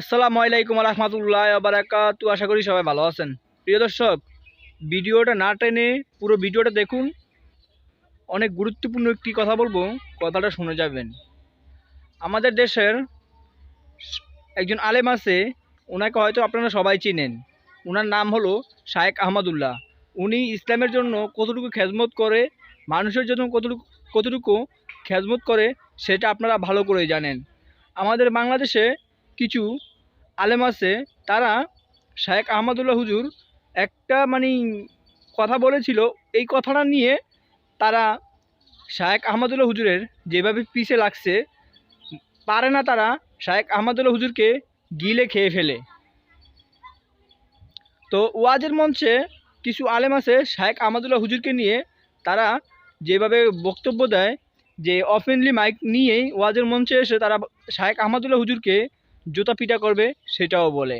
আসসালামু আলাইকুম রহমতুল্লাহ বারাকাতু আশা করি সবাই ভালো আছেন। প্রিয় দর্শক, ভিডিওটা না টেনে পুরো ভিডিওটা দেখুন। অনেক গুরুত্বপূর্ণ একটি কথা বলব, কথাটা শুনে যাবেন। আমাদের দেশের একজন আলেম আছে ওনাকে হয়তো আপনারা সবাই চিনেন। ওনার নাম হলো শায়েক আহমদুল্লাহ। উনি ইসলামের জন্য কতটুকু খেজমত করে, মানুষের জন্য কতটুকু কতটুকু খেজমত করে, সেটা আপনারা ভালো করে জানেন। আমাদের বাংলাদেশে কিছু আলেম আছে, তারা শায়েক আহমদুল্লাহ হুজুর একটা মানে কথা বলেছিল, এই কথাটা নিয়ে তারা শায়েক আহমদুল্লাহ হুজুরের যেভাবে পিছে লাগছে, পারে না তারা শায়েক আহমদুল্লাহ হুজুরকে গিলে খেয়ে ফেলে। তো ওয়াজের মঞ্চে কিছু আলেম আছে শায়েক আহমদুল্লাহ হুজুরকে নিয়ে তারা যেভাবে বক্তব্য দেয়, যে অফেনলি মাইক নিয়েই ওয়াজের মঞ্চে এসে তারা শায়েক আহমদুল্লাহ হুজুরকে জুতা পিটা করবে সেটাও বলে।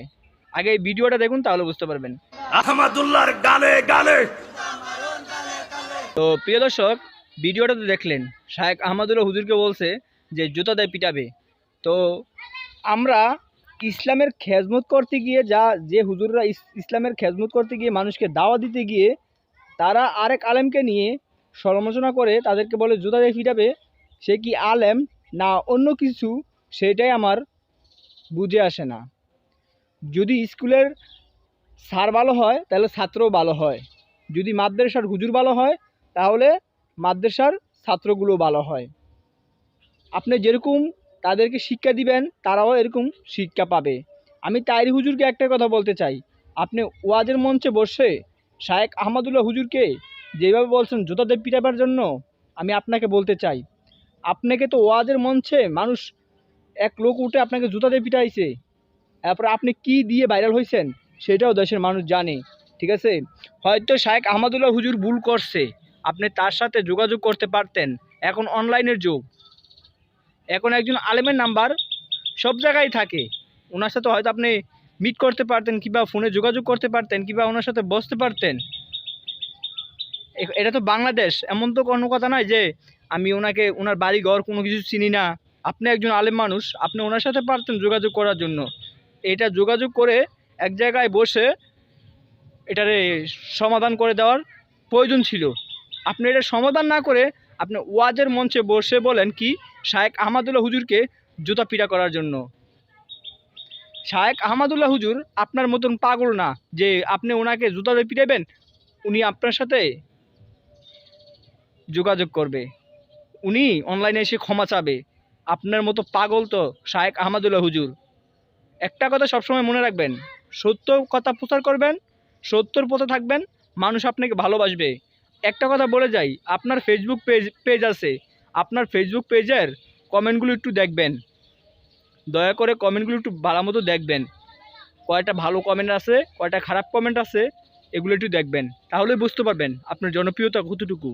আগে এই ভিডিওটা দেখুন তাহলে বুঝতে পারবেন। আহমদুল্লাহর গালে গালে। তো প্রিয় দর্শক ভিডিওটা তো দেখলেন। শায়েক আহমদুল্লাহ হুজুরকে বলছে যে জুতা দেয় পিটাবে। তো আমরা ইসলামের খেজমত করতে গিয়ে যা যে হুজুররা ইসলামের খেজমত করতে গিয়ে মানুষকে দাওয়া দিতে গিয়ে তারা আরেক আলেমকে নিয়ে সমালোচনা করে তাদেরকে বলে জুতা দিয়ে পিটাবে? সে কি আলেম না অন্য কিছু? সেটাই আমার বুঝে আসে না। যদি স্কুলের স্যার ভালো হয়, তাহলে ছাত্রও ভালো হয়। যদি মাদ্রাসার হুজুর ভালো হয়, তাহলে মাদ্রাসার ছাত্রগুলো ভালো হয়। আপনি যেরকম তাদেরকে শিক্ষা দিবেন, তারাও এরকম শিক্ষা পাবে। আমি তাইরি হুজুরকে একটা কথা বলতে চাই। আপনি ওয়াজের মঞ্চে বসে শায়েক আহমদুল্লাহ হুজুরকে যেভাবে বলছেন জুতাতে পিটাবার জন্য, আমি আপনাকে বলতে চাই। আপনাকে তো ওয়াজের মঞ্চে মানুষ এক লোক উঠে আপনাকে জুতাতে পিটাইছে। তারপরে আপনি কি দিয়ে ভাইরাল হয়েছেন সেটাও দেশের মানুষ জানে, ঠিক আছে? হয়তো শায়েক আহমদুল্লাহ হুজুর ভুল করছে, আপনি তার সাথে যোগাযোগ করতে পারতেন, এখন অনলাইনের যুগ। এখন একজন আলেমের নাম্বার সব জায়গায় থাকে। ওনার সাথে হয়তো আপনি মিট করতে পারতেন, কিংবা ফোনে যোগাযোগ করতে পারতেন, কিংবা ওনার সাথে বসতে পারতেন। এটা তো বাংলাদেশ, এমন তো কোনো কথা নয় যে আমি ওনাকে, ওনার বাড়ি ঘর কোনো কিছু চিনি না। আপনি একজন আলেম মানুষ, আপনি ওনার সাথে পারতেন যোগাযোগ করার জন্য। এটা যোগাযোগ করে এক জায়গায় বসে এটারে সমাধান করে দেওয়ার প্রয়োজন ছিল। আপনি এটা সমাধান না করে আপনি ওয়াজের মঞ্চে বসে বলেন কি, শায়েক আহমদুল্লাহ হুজুরকে জুতা পিটা করার জন্য। শায়েক আহমদুল্লাহ হুজুর আপনার মতন পাগল না যে আপনি ওনাকে জুতা দিয়ে পিটাবেন, উনি আপনার সাথে যোগাযোগ করবে। উনি অনলাইনে এসে ক্ষমা চাবে। আপনার মতো পাগল তো শায়েক আহমদুল্লাহ হুজুর। একটা কথা সবসময় মনে রাখবেন, সত্য কথা প্রচার করবেন, সত্যর পথে থাকবেন, মানুষ আপনাকে ভালোবাসবে। একটা কথা বলে যাই, আপনার ফেসবুক পেজ পেজ আছে। আপনার ফেসবুক পেজের কমেন্টগুলো একটু দেখবেন। দয়া করে কমেন্টগুলো একটু ভালো মতো দেখবেন। কয়টা ভালো কমেন্ট আছে, কয়টা খারাপ কমেন্ট আছে, এগুলো একটু দেখবেন। তাহলে বুঝতে পারবেন আপনার জনপ্রিয়তা কতটুকু।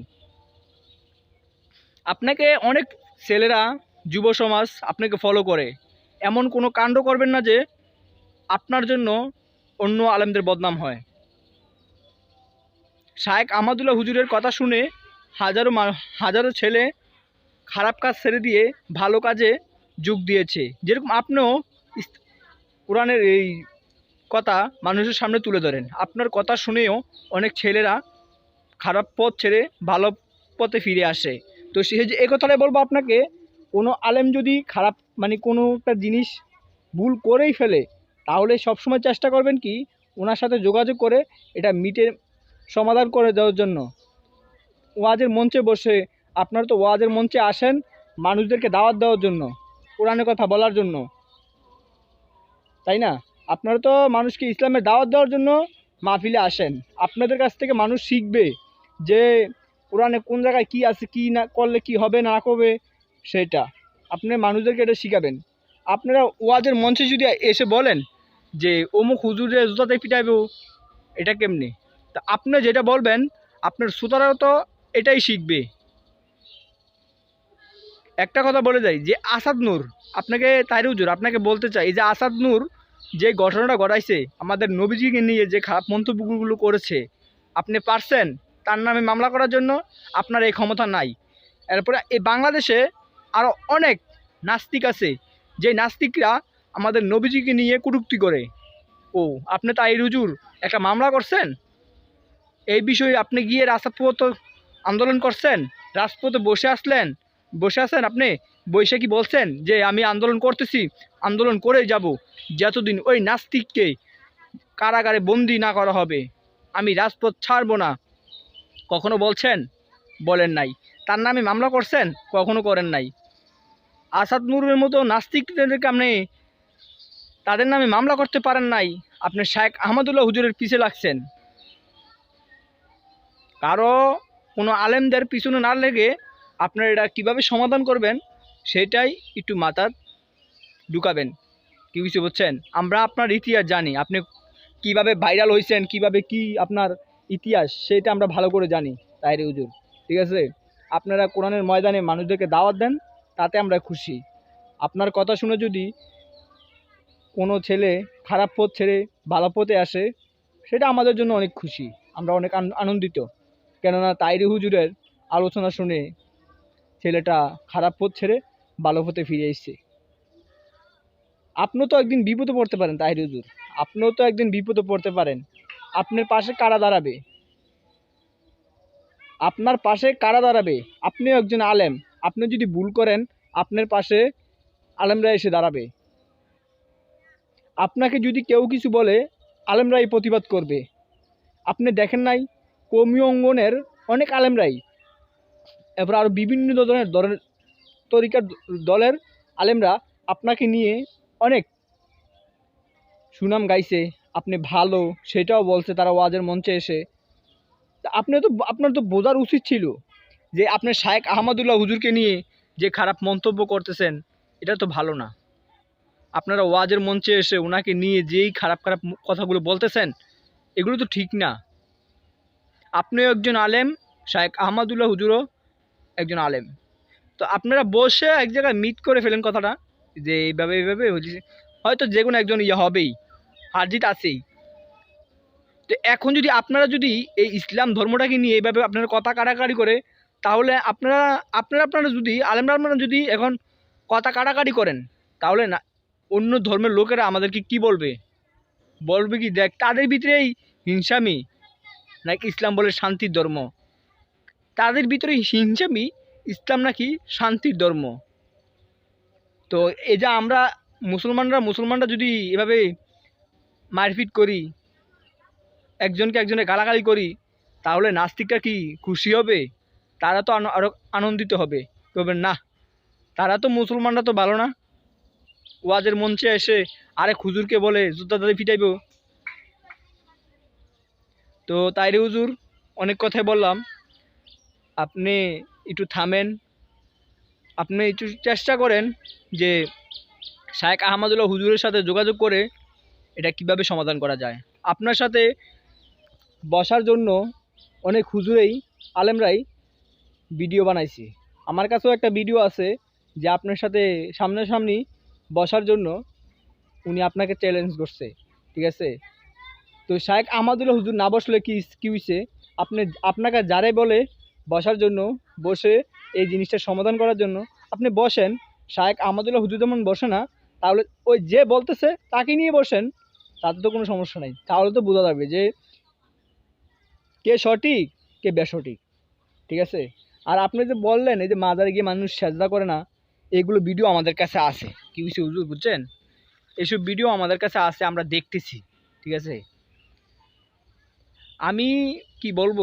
আপনাকে অনেক ছেলেরা যুব সমাজ আপনাকে ফলো করে। এমন কোনো কাণ্ড করবেন না যে আপনার জন্য অন্য আলেমদের বদনাম হয়। শায়েক আহমদুল্লাহ হুজুরের কথা শুনে হাজারো হাজারো ছেলে খারাপ কাজ ছেড়ে দিয়ে ভালো কাজে যোগ দিয়েছে। যেরকম আপনিও কোরআনের এই কথা মানুষের সামনে তুলে ধরেন। আপনার কথা শুনেও অনেক ছেলেরা খারাপ পথ ছেড়ে ভালো পথে ফিরে আসে। তো সে যে এ কথাটাই বলব আপনাকে কোনো আলেম যদি খারাপ মানে কোনো একটা জিনিস ভুল করেই ফেলে, তাহলে সবসময় চেষ্টা করবেন কি ওনার সাথে যোগাযোগ করে এটা মিটে সমাধান করে দেওয়ার জন্য। ওয়াজের মঞ্চে বসে, আপনারা তো ওয়াজের মঞ্চে আসেন মানুষদেরকে দাওয়াত দেওয়ার জন্য, কোরআনের কথা বলার জন্য। তাই না? আপনারা তো মানুষকে ইসলামের দাওয়াত দেওয়ার জন্য মাহফিলে আসেন। আপনাদের কাছ থেকে মানুষ শিখবে যে কোরআনে কোন জায়গায় কি আছে, কি না করলে কি হবে, না করবে সেটা। আপনি মানুষদেরকে এটা শিখাবেন। আপনারা ওয়াজের মঞ্চে যদি এসে বলেন যে, অমুক হুজুরে জুতাতে পিটাইব, এটা কেমনি? তা আপনি যেটা বলবেন, আপনার শ্রোতারাও তো এটাই শিখবে। একটা কথা বলে যাই যে, আসাদ নূর, আপনাকে তাই হুজুর, আপনাকে বলতে চাই যে, আসাদ নূর যে ঘটনাটা ঘটাইছে, আমাদের নবীজিকে নিয়ে যে খারাপ মন্তব্যগুলো করেছে, আপনি পারছেন? তার নামে মামলা করার জন্য আপনার এই ক্ষমতা নাই। এরপরে এই বাংলাদেশে আরও অনেক নাস্তিক আছে। যে নাস্তিকরা আমাদের নবীজিকে নিয়ে কটূক্তি করে। ও, আপনি তাই রুজুর একটা মামলা করছেন? এই বিষয়ে আপনি গিয়ে রাজপথ আন্দোলন করছেন? রাজপথে বসে আসলেন? বসে আছেন আপনি? বসে কি বলছেন যে আমি আন্দোলন করতেছি, আন্দোলন করে যাব, যতদিন ওই নাস্তিককে কারাগারে বন্দি না করা হবে। আমি রাজপথ ছাড়বো না। কখনো বলছেন? বলেন নাই। তার নামে মামলা করছেন? কখনো করেন নাই। আসাদ নুরের মতো নাস্তিকদেরকে আপনি তাদের নামে মামলা করতে পারেন নাই। আপনি শেখ আহমদুল্লাহ হুজুরের পিছে লাগছেন। কারও কোনো আলেমদের পিছনে না লেগে আপনারা এটা কীভাবে সমাধান করবেন, সেটাই একটু মাথার ঢুকাবেন। কি কিছু বুঝছেন? আমরা আপনার ইতিহাস জানি। আপনি কীভাবে ভাইরাল হয়েছেন, কীভাবে কি আপনার ইতিহাস, সেটা আমরা ভালো করে জানি, তাইরে হুজুর। ঠিক আছে? আপনারা কোরআনের ময়দানে মানুষদেরকে দাওয়াত দেন। তাতে আমরা খুশি। আপনার কথা শুনে যদি কোনো ছেলে খারাপ পথ ছেড়ে ভালো পথে আসে, সেটা আমাদের জন্য অনেক খুশি। আমরা অনেক আনন্দিত। কেননা তাইরি হুজুরের আলোচনা শুনে ছেলেটা খারাপ পথ ছেড়ে ভালো পথে ফিরে এসছে। আপনিও তো একদিন বিপদে পড়তে পারেন তাহির হুজুর। আপনিও তো একদিন বিপদে পড়তে পারেন। আপনার পাশে কারা দাঁড়াবে? আপনার পাশে কারা দাঁড়াবে? আপনিও একজন আলেম। আপনি যদি ভুল করেন, আপনার পাশে আলেমরা এসে দাঁড়াবে। আপনাকে যদি কেউ কিছু বলে, আলেমরাই প্রতিবাদ করবে। আপনি দেখেন নাই কর্মী অঙ্গনের অনেক আলেমরাই। এবার আরও বিভিন্ন ধরনের ধরনের তরিকার দলের আলেমরা আপনাকে নিয়ে অনেক সুনাম গাইছে। আপনি ভালো, সেটাও বলছে, তারা ওয়াজের মঞ্চে এসে। আপনি তো, আপনার তো বোঝার উচিত ছিল। যে আপনার শায়েক আহমদুল্লাহ হুজুরকে নিয়ে যে খারাপ মন্তব্য করতেছেন, এটা তো ভালো না। আপনারা ওয়াজের মঞ্চে এসে ওনাকে নিয়ে যেই খারাপ খারাপ কথাগুলো বলতেছেন, এগুলো তো ঠিক না। আপনিও একজন আলেম, শায়েক আহমদুল্লাহ হুজুরও একজন আলেম। তো আপনারা বসে এক জায়গায় মিট করে ফেলেন কথাটা, যে এইভাবে এইভাবে হয়তো যে কোনো একজন ইয়ে হবেই হার জিত আছেই। তো এখন যদি আপনারা যদি এই ইসলাম ধর্মটাকে নিয়ে এইভাবে আপনারা কথা কাটাকাটি করে তাহলে আপনারা আপনারা আপনারা যদি আলেমরা আপনারা যদি এখন কথা কাটাকাটি করেন, তাহলে না, অন্য ধর্মের লোকেরা আমাদেরকে কি বলবে? বলবে কি, দেখ, তাদের ভিতরেই হিংসামি, নাকি ইসলাম বলে শান্তির ধর্ম? তাদের ভিতরে হিংসামি, ইসলাম নাকি শান্তির ধর্ম? তো এই যে আমরা মুসলমানরা মুসলমানরা যদি এভাবে মারপিট করি, একজনকে একজনে গালাগালি করি, তাহলে নাস্তিকরা কি খুশি হবে? তারা তো আনো- আরও আনন্দিত হবে। তবে না, তারা তো মুসলমানরা তো ভালো না। ওয়াজের মঞ্চে এসে আরে হুজুরকে বলে, জুতা দাদি ফিটাইব? তো তাইরে হুজুর অনেক কথাই বললাম। আপনি একটু থামেন। আপনি একটু চেষ্টা করেন যে শায়েক আহমদুল্লাহ হুজুরের সাথে যোগাযোগ করে এটা কীভাবে সমাধান করা যায়। আপনার সাথে বসার জন্য অনেক হুজুরেই, আলেমরাই ভিডিও বানাইছি। আমার কাছেও একটা ভিডিও আছে যে আপনার সাথে সামনাসামনি বসার জন্য উনি আপনাকে চ্যালেঞ্জ করছে, ঠিক আছে? তো শায়েক আহমদুল্লাহ হুজুর না বসলে কি কী হয়েছে আপনি আপনাকে যারে বলে বসার জন্য বসে এই জিনিসটার সমাধান করার জন্য আপনি বসেন। শায়েক আহমদুল্লাহ হুজুর যেমন বসে না, তাহলে ওই যে বলতেছে তাকে নিয়ে বসেন, তাতে তো কোনো সমস্যা নেই। তাহলে তো বোঝা যাবে যে কে সঠিক, কে বেসঠিক, ঠিক আছে? আর আপনি যে বললেন, এই যে মাজারে গিয়ে মানুষ সাজদা করে না, এগুলো ভিডিও আমাদের কাছে আছে। কি কিছু বুঝছেন? এইসব ভিডিও আমাদের কাছে আছে, আমরা দেখতেছি, ঠিক আছে? আমি কি বলব?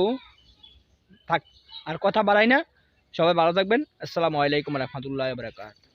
থাক, আর কথা বাড়াই না। সবাই ভালো থাকবেন। আসসালামু আলাইকুম রহমতুল্লাহ বারাকাত